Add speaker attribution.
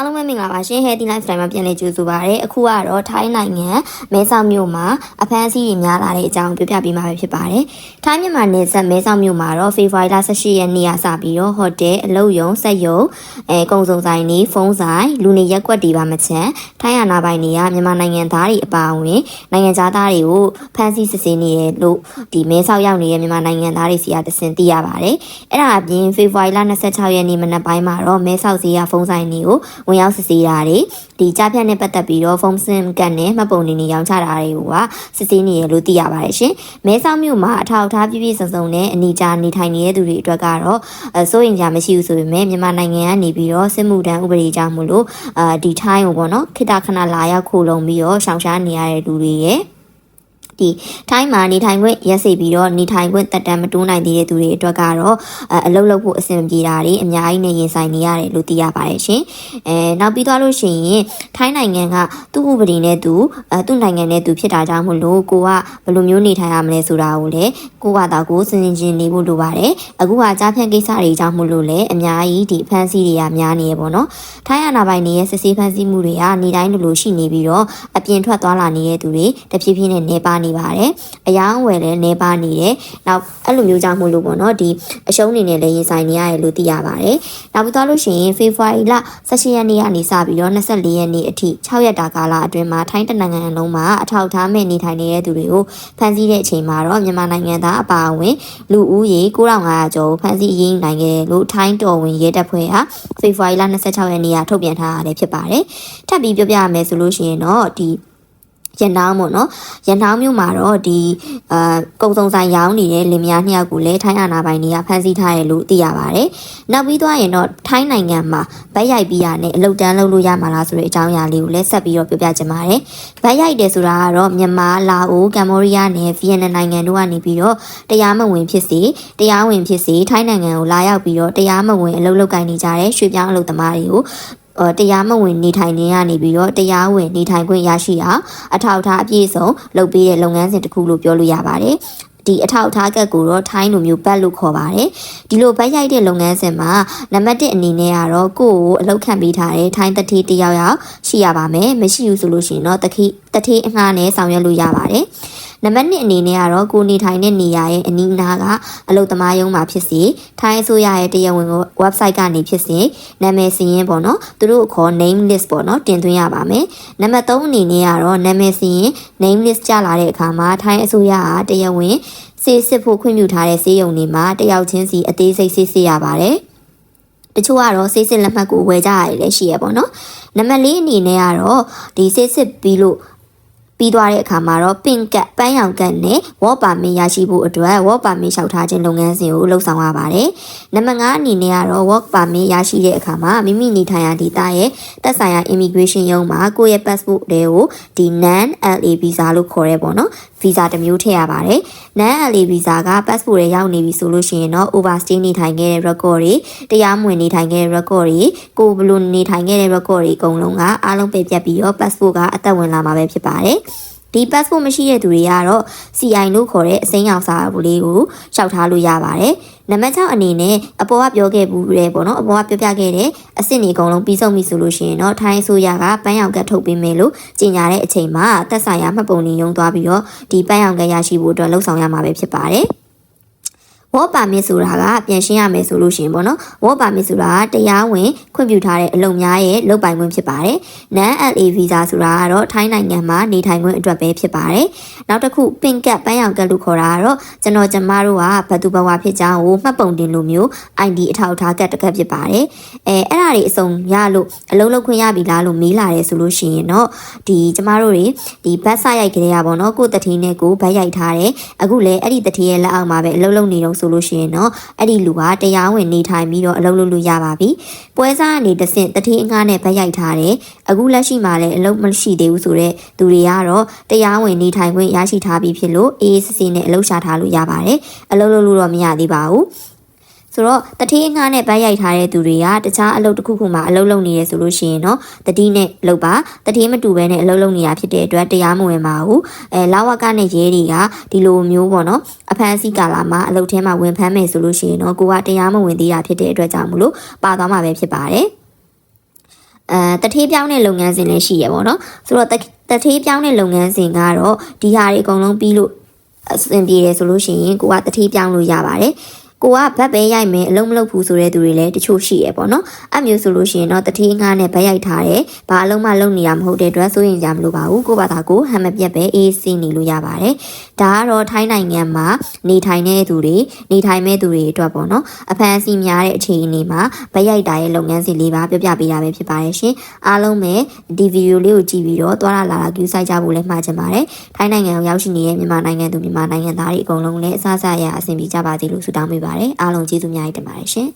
Speaker 1: အားလုံးပဲမင်္ဂလာပါရှင် Healthy Lifestyle မှာပြန်လည်ကြိုဆိုပါရစေအခုကတော့ထိုင်းနိုင်ငံမဲဆောက်မြို့မှာအဖမ်းအဆီးတွေများလာတဲ့အကြောင်းပြောပြပေးမှာပဲဖြစ်ပါတယ်ထိုင်းမြန်မာနယ်စပ်မဲဆောက်မြို့မှာတော့ဖေဖော်ဝါရီလ18ရက်နေ့ကစပြီးတော့ဟိုတယ်အလုပ်ရုံစက်ရုံအဲကုန်စုံဆိုင်တွေဖုန်းဆိုင်လူနေရက်ကွက်တွေပါမချန်ထိုင်းအာဏာပိုင်တွေကမြန်မာနိုင်ငံသားတွေအပါအဝင်နိုင်ငံသားတွေကိုဖမ်းဆီးစစ်ဆေးနေတယ်လို့ဒီမဲဆောက်ရောက်နေတဲ့မြန်မာနိုင်ငံသားတွေစီကတစင်သိရပါတယ်အဲ့ဒါအပြင်ဖေဖော်ဝါရီလ26ရက်နေ့မနက်ပိုင်းမှာတော့မဲဆောက်စီကဖုန်းဆိုင်တွေကိုဝင်ရောက်စစ်ဆေးတာတွေဒီကြားဖြတ်နဲ့ပတ်သက်ပြီးတော့ဖုန်းစင်ကတ်နဲ့မှတ်ပုံတင်တွေရောင်းချတာတွေကိုကစစ်ဆေးနေရလို့သိရပါတယ်ရှင်။မဲဆောက်မြို့မှာအထောက်အထားပြည့်ပြည့်စုံစုံနဲ့အနီးကြားနေထိုင်နေတဲ့သူတွေအတွက်ကတော့အစိုးရင်ကြမရှိဘူးဆိုပေမဲ့မြန်မာနိုင်ငံကနေပြီးတော့စစ်မှုထမ်းဥပဒေကြောင့်မို့လို့အာဒီထိုင်းကိုပေါ့နော်ခိတခဏလာရောက်ခိုးလုံပြီးတော့ရှောင်ရှားနေရတဲ့လူတွေရဲ့ ဒီထိုင်းမှာနေထိုင်ခွင့်ရက်စေပြီးတော့နေထိုင်ခွင့်တက်တမ်းမတိုးနိုင်သေးတဲ့သူတွေအတွက်ကတော့အအလုပ်လုပ်ဖို့အဆင်ပြေတာတွေအများကြီးနဲ့ရင်ဆိုင်နေရတယ်လို့သိရပါတယ်ရှင်။အဲနောက်ပြီးသွားလို့ရှိရင်ထိုင်းနိုင်ငံကသူ့ဥပဒေနဲ့သူအဲသူ့နိုင်ငံနဲ့သူဖြစ်တာကြောင့်မလို့ကိုကဘယ်လိုမျိုးနေထိုင်ရမလဲဆိုတာကိုလည်းကိုကသာကိုစဉ်းစဉ်ချင်းနေဖို့လိုပါတယ်။အခုကကြားဖြတ်ကိစ္စတွေကြောင့်မလို့လည်းအများကြီးဒီဖန်စီတွေကများနေရပေါ့နော်။ထိုင်းအာဏာပိုင်တွေရဲ့စစ်ဆေးဖန်ဆီးမှုတွေကနေတိုင်းလိုလိုရှိနေပြီးတော့အပြင်ထွက်သွားလာနေတဲ့သူတွေတဖြည်းဖြည်းနဲ့နေပါနေပါတယ်။အယောင်အဝယ်လည်းနေပါနေတယ်။နောက်အဲ့လိုမျိုးကြောင့်မို့လို့ပေါ့နော်ဒီအရှုံးနေနဲ့လည်းရင်ဆိုင်နေရတယ်လို့သိရပါတယ်။နောက်ပြီးသွားလို့ရှိရင်ဖေဖော်ဝါရီလ18ရက်နေ့ကနေစပြီးတော့24ရက်နေ့အထိ6ရက်တာကာလအတွင်းမှာထိုင်းတနိုင်ငံလုံးမှာအထောက်အထားမဲ့နေထိုင်နေတဲ့သူတွေကိုဖမ်းဆီးတဲ့အချိန်မှာတော့မြန်မာနိုင်ငံသားအပါအဝင်လူဦးရေ9500ကျော်ကိုဖမ်းဆီးရင်းနိုင်ခဲ့တယ်လို့ထိုင်းတော်ဝင်ရဲတပ်ဖွဲ့ဟာဖေဖော်ဝါရီလ26ရက်နေ့ကထုတ်ပြန်ထားတာလည်းဖြစ်ပါတယ်။ထပ်ပြီးပြောပြရမယ်ဆိုလို့ရှိရင်တော့ဒီ ရန်တောင်းပေါ့နော်ရန်တောင်းမြို့မှာတော့ဒီအာကုံစုံဆိုင်ရောင်းနေတဲ့လင်မယားနှစ်ယောက်ကိုလည်းထိုင်းအာဏာပိုင်တွေကဖမ်းဆီးထားတယ်လို့သိရပါတယ်။နောက်ပြီးသွားရင်တော့ထိုင်းနိုင်ငံမှာဗတ်ရိုက်ပြီးရနဲ့အလုတ်တန်းလုပ်လို့ရမှာလားဆိုတဲ့အကြောင်းအရာလေးကိုလည်းဆက်ပြီးတော့ပြောပြချင်ပါတယ်။ဗတ်ရိုက်တယ်ဆိုတာကတော့မြန်မာ၊လာအို၊ကမ္ဘောဒီးယားနဲ့ဗီယက်နမ်နိုင်ငံတို့ကနေပြီးတော့တရားမဝင်ဖြစ်စေတရားဝင်ဖြစ်စေထိုင်းနိုင်ငံကိုလာရောက်ပြီးတော့တရားမဝင်အလုပ်လုပ်ကိုင်နေကြတဲ့ရွှေပြောင်းအလုပ်သမားတွေကိုအော် တရားမဝင်နေထိုင်နေရနေပြီးတော့တရားဝင်နေထိုင်ခွင့်ရရှိအောင်အထောက်အထားအပြည့်စုံလုပ်ပေးတဲ့လုပ်ငန်းစဉ်တစ်ခုလို့ပြောလို့ရပါတယ်ဒီအထောက်အထားကတ်ကိုတော့ထိုင်းလိုမျိုးဘတ်လို့ခေါ်ပါတယ်ဒီလိုဘတ်ရိုက်တဲ့လုပ်ငန်းစဉ်မှာနံပါတ်1အနေနဲ့ကတော့ကိုယ့်ကိုအလုပ်ခံပေးထားတဲ့ထိုင်းတတိတယောက်ယောက်ရှိရပါမယ်မရှိဘူးဆိုလို့ရှိရင်တော့တခိတတိအငှားနဲ့ဆောင်ရွက်လို့ရပါတယ်နံပါတ်1အနေနဲ့ကတော့ကိုနေထိုင်တဲ့နေရာရဲ့အနီးအနားကအလုပ်သမားရုံးမှာဖြစ်စေထိုင်းအစိုးရရဲ့တရားဝင် website ကနေဖြစ်စေနာမည်စီရင်ပေါ့နော်သူတို့ခေါ် name list ပေါ့နော်တင်သွင်းရပါမယ်နံပါတ်3အနေနဲ့ကတော့နာမည်စီရင် name list ကြလာတဲ့အခါမှာထိုင်းအစိုးရကတရားဝင်စေစစ်ဖို့ခွင့်ပြုထားတဲ့စေယုံတွေမှာတယောက်ချင်းစီအသေးစိတ်စစ်စစ်ရပါတယ်တချို့ကတော့စေးစစ်လက်မှတ်ကိုဝယ်ကြရတယ်လည်းရှိရပေါ့နော်နံပါတ်၄အနေနဲ့ကတော့ဒီစေးစစ်ပြီးလို့ ပြီးသွားတဲ့အခါမှာတော့ pink ကတ်ပန်းရောင်ကတ်နဲ့ wall permit ရရှိဖို့အတွက် wall permit လျှောက်ထားခြင်းလုပ်ငန်းစဉ်ကိုလှုပ်ဆောင်ရပါတယ်။နံပါတ်5အနေနဲ့ကတော့ work permit ရရှိတဲ့အခါမှာမိမိနေထိုင်ရာဒေသရဲ့သက်ဆိုင်ရာ immigration ရုံးမှာကိုယ့်ရဲ့ passport တွေကိုဒီ non LA visa လို့ခေါ်ရဲပေါ့နော်။ visa တစ်မျိုးထည့်ရပါတယ်။ non LA visa က passport တွေရောက်နေပြီဆိုလို့ရှိရင်တော့ overstay နေထိုင်ခဲ့တဲ့ record တွေတရားမဝင်နေထိုင်ခဲ့တဲ့ record တွေကိုဘလို့နေထိုင်ခဲ့တဲ့ record တွေအကုန်လုံးကအားလုံးပြပြပြီးတော့ passport ကအသက်ဝင်လာမှာပဲဖြစ်ပါတယ်။ ဒီ passport မရှိတဲ့သူတွေကတော့ CI လို့ခေါ်တဲ့အစိမ်းရောင်စာအုပ်လေးကိုရှောက်ထားလို့ရပါတယ်။နံပါတ်6အနေနဲ့အပေါ်ကပြောခဲ့ဘူးလေပေါ့နော်အပေါ်ကပြောပြခဲ့တဲ့အစ်စ်နေအကုန်လုံးပြီးဆုံးပြီဆိုလို့ရှိရင်တော့ထိုင်းအစိုးရကပန်းရောင်ကတ်ထုတ်ပေးမယ်လို့ကြေညာတဲ့အချိန်မှာသက်ဆိုင်ရာမှတ်ပုံတင်ရုံသွားပြီးတော့ဒီပန်းရောင်ကတ်ရရှိဖို့အတွက်လှုံ့ဆော်ရမှာပဲဖြစ်ပါတယ်။ work permit ဆိုတာကပြန်ရှင်းရမယ်ဆိုလို့ရှိရင်ပေါ့နော် work permit ဆိုတာကတရားဝင်ခွင့်ပြုထားတဲ့အလုပ်များရဲ့လုပ်ပိုင်ခွင့်ဖြစ်ပါတယ် non LA visa ဆိုတာကတော့ထိုင်းနိုင်ငံမှာနေထိုင်ခွင့်အတွက်ပဲဖြစ်ပါတယ်နောက်တစ်ခု pink card ပန်းရောင်ကတ်လို့ခေါ်တာကတော့ကျွန်တော်ကျမတို့ကဘသူဘဝဖြစ်ကြောင်းကိုမှတ်ပုံတင်လိုမျိုး ID အထောက်အထားကတ်တစ်ခက်ဖြစ်ပါတယ်အဲအဲ့ဒါတွေအစုံရလို့အလုပ်လုပ်ခွင့်ရပြီလားလို့မေးလာတယ်ဆိုလို့ရှိရင်တော့ဒီကျမတို့တွေဒီဘတ်ဆရိုက်ကြတဲ့ရပါတော့ကိုတတိနဲ့ကိုဘတ်ရိုက်ထားတယ်အခုလည်းအဲ့ဒီတတိရဲ့လက်အောက်မှာပဲအလုပ်လုပ်နေတော့ဆိုလို့ရှိရင်တော့အဲ့ဒီလူကတရားဝင်နေထိုင်ပြီးတော့အလုပ်လုပ်လို့ရပါပြီ။ပွဲစားကနေတဆင့်တတိအငှားနဲ့ဗတ်ရိုက်ထားတယ်။အခုလက်ရှိမှာလည်းအလုပ်မရှိသေးဘူးဆိုတော့သူတွေကတော့တရားဝင်နေထိုင်ခွင့်ရရှိထားပြီးဖြစ်လို့အေးစစ်စစ်နဲ့အလုပ်ရှာထားလို့ရပါတယ်။အလုပ်လုပ်လို့တော့မရသေးပါဘူး။ ဆိုတော့တတိအငှားနဲ့ဗတ်ရိုက်ထားတဲ့သူတွေကတခြားအလုပ်တစ်ခုခုမှာအလုပ်လုပ်နေရဆိုလို့ရှိရင်တော့တတိနဲ့လုပ်ပါတတိမတူဘဲနဲ့အလုပ်လုပ်နေတာဖြစ်တဲ့အတွက်တရားမဝင်ပါဘူးအဲလာဝကနဲ့ရဲတွေကဒီလိုမျိုးပေါ့နော်အဖမ်းဆီးကာလာမှာအလုပ်ထဲမှာဝင်ဖမ်းမယ်ဆိုလို့ရှိရင်တော့ကိုကတရားမဝင်သေးတာဖြစ်တဲ့အတွက်ကြောင့်မလို့ပါသွားမှာပဲဖြစ်ပါတယ်အဲတထေးပြောင်းတဲ့လုပ်ငန်းစဉ်လည်းရှိရပေါ့နော်ဆိုတော့တတထေးပြောင်းတဲ့လုပ်ငန်းစဉ်ကတော့ဒီဟာတွေအကုန်လုံးပြီးလို့အဆင်ပြေတယ်ဆိုလို့ရှိရင်ကိုကတထေးပြောင်းလို့ရပါတယ် ကိုကဗတ်ပဲရိုက်မယ်အလုံးမလုပ်ဘူးဆိုတဲ့သူတွေလည်းတချို့ရှိရပေါ့နော်အဲ့မျိုးဆိုလို့ရှိရင်တော့တထေးငါးနဲ့ဗတ်ရိုက်ထားတယ်ဘာအလုံးမလုပ်နေတာမဟုတ်တဲ့အတွက်စိုးရင်ကြမလို့ပါဘူးကိုဘာသာကိုဟမ်မပြက်ပဲအေးစီးနေလို့ရပါတယ်ဒါကတော့ထိုင်းနိုင်ငံမှာနေထိုင်တဲ့သူတွေနေထိုင်မဲ့သူတွေအတွက်ပေါ့နော်အဖန်အဆီးများတဲ့အခြေအနေမှာဗတ်ရိုက်တာရဲ့လုပ်ငန်းစဉ်လေးပါပြောပြပေးတာပဲဖြစ်ပါတယ်ရှင်အားလုံးပဲဒီဗီဒီယိုလေးကိုကြည့်ပြီးတော့သွားလာလာလာကူးဆိုင်ကြဖို့လည်းမှာချင်ပါတယ်ထိုင်းနိုင်ငံကိုရောက်ရှိနေတဲ့မြန်မာနိုင်ငံသူမြန်မာနိုင်ငံသားတွေအကုန်လုံးလည်းအဆအဆရအဆင်ပြေကြပါစေလို့ဆုတောင်းပေးပါတယ်အားလုံးကျေးဇူးများတင်ပါတယ်ရှင်